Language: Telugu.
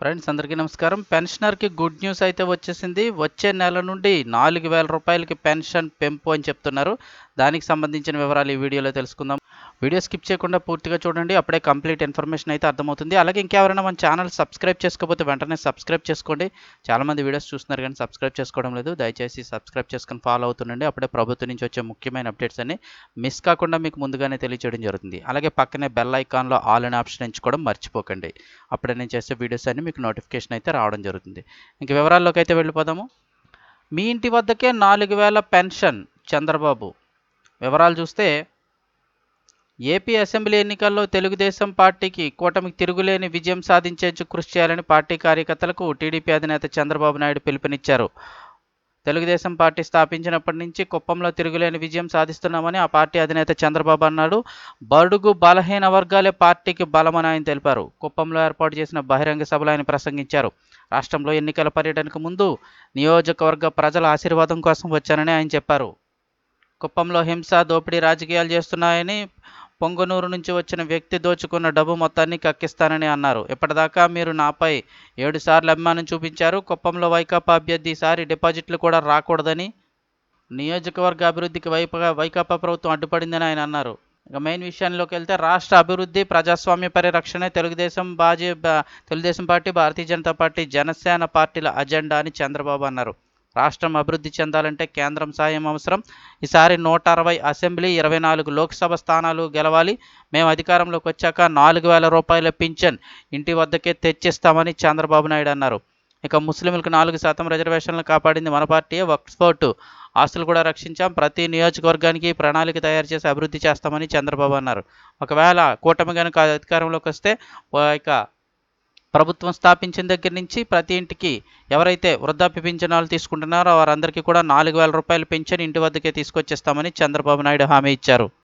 ఫ్రెండ్స్ అందరికీ నమస్కారం. పెన్షనర్కి గుడ్ న్యూస్ అయితే వచ్చేసింది. వచ్చే నెల నుండి నాలుగు వేల రూపాయలకి పెన్షన్ పెంపు అని చెప్తున్నారు. దానికి సంబంధించిన వివరాలు ఈ వీడియోలో తెలుసుకుందాం. వీడియో స్కిప్ చేయకుండా పూర్తిగా చూడండి. అప్పుడే కంప్లీట్ ఇన్ఫర్మేషన్ అయితే అర్థమవుతుంది. అలాగే ఇంకెవరైనా మన ఛానల్ సబ్స్క్రైబ్ చేసుకోకపోతే వెంటనే సబ్స్క్రైబ్ చేసుకోండి. చాలామంది వీడియోస్ చూస్తున్నారు కానీ సబ్స్క్రైబ్ చేసుకోవడం లేదు. దయచేసి సబ్స్క్రైబ్ చేసుకొని ఫాలో అవుతుండండి. అప్పుడే ప్రభుత్వం నుంచి వచ్చే ముఖ్యమైన అప్డేట్స్ అన్ని మిస్ కాకుండా మీకు ముందుగానే తెలియచేయడం జరుగుతుంది. అలాగే పక్కనే బెల్ ఐకాన్లో ఆల్ అనే ఆప్షన్ ఎంచుకోవడం మర్చిపోకండి. అప్పుడే నేను చేసే వీడియోస్ అన్ని మీకు నోటిఫికేషన్ అయితే రావడం జరుగుతుంది. ఇంక వివరాల్లోకి అయితే వెళ్ళిపోదాము. మీ ఇంటి వద్దకే నాలుగు వేల పెన్షన్ చంద్రబాబు. వివరాలు చూస్తే ఏపీ అసెంబ్లీ ఎన్నికల్లో తెలుగుదేశం పార్టీకి కూటమికి తిరుగులేని విజయం సాధించేందుకు కృషి చేయాలని పార్టీ కార్యకర్తలకు టీడీపీ అధినేత చంద్రబాబు నాయుడు పిలుపునిచ్చారు. తెలుగుదేశం పార్టీ స్థాపించినప్పటి నుంచి కుప్పంలో తిరుగులేని విజయం సాధిస్తున్నామని ఆ పార్టీ అధినేత చంద్రబాబు అన్నాడు. బడుగు బలహీన వర్గాలే పార్టీకి బలమని ఆయన తెలిపారు. కుప్పంలో ఏర్పాటు చేసిన బహిరంగ సభలో ఆయన ప్రసంగించారు. రాష్ట్రంలో ఎన్నికల పర్యటనకు ముందు నియోజకవర్గ ప్రజల ఆశీర్వాదం కోసం వచ్చానని ఆయన చెప్పారు. కుప్పంలో హింస దోపిడీ రాజకీయాలు చేస్తున్నాయని పొంగనూరు నుంచి వచ్చిన వ్యక్తి దోచుకున్న డబ్బు మొత్తాన్ని కక్కిస్తానని అన్నారు. ఇప్పటిదాకా మీరు నాపై ఏడు సార్లు అభిమానం చూపించారు. కుప్పంలో వైకాపా అభ్యర్థి ఈసారి డిపాజిట్లు కూడా రాకూడదని నియోజకవర్గ అభివృద్ధికి వైపుగా వైకాపా ప్రభుత్వం అడ్డుపడిందని ఆయన అన్నారు. ఇక మెయిన్ విషయంలోకి వెళ్తే రాష్ట్ర అభివృద్ధి ప్రజాస్వామ్య పరిరక్షణే తెలుగుదేశం బాజీ తెలుగుదేశం పార్టీ భారతీయ జనతా పార్టీ జనసేన పార్టీల అజెండా అని చంద్రబాబు అన్నారు. రాష్ట్రం అభివృద్ధి చెందాలంటే కేంద్రం సాయం అవసరం. ఈసారి నూట అరవై అసెంబ్లీ ఇరవై నాలుగు లోక్సభ స్థానాలు గెలవాలి. మేము అధికారంలోకి వచ్చాక నాలుగు వేల రూపాయల పింఛన్ ఇంటి వద్దకే తెచ్చిస్తామని చంద్రబాబు నాయుడు అన్నారు. ఇక ముస్లింలకు నాలుగు శాతం రిజర్వేషన్లు కాపాడింది మన పార్టీ. వక్స్పోర్ట్ ఆస్తులు కూడా రక్షించాం. ప్రతి నియోజకవర్గానికి ప్రణాళిక తయారు చేసి అభివృద్ధి చేస్తామని చంద్రబాబు అన్నారు. ఒకవేళ కూటమి కనుక అధికారంలోకి వస్తే ఇక ప్రభుత్వం స్థాపించిన దగ్గర నుంచి ప్రతి ఇంటికి ఎవరైతే వృద్ధాప్య పింఛనాలు తీసుకుంటున్నారో వారందరికీ కూడా నాలుగు వేల రూపాయల పింఛన్ ఇంటి వద్దకే తీసుకొచ్చేస్తామని చంద్రబాబు నాయుడు హామీ ఇచ్చారు.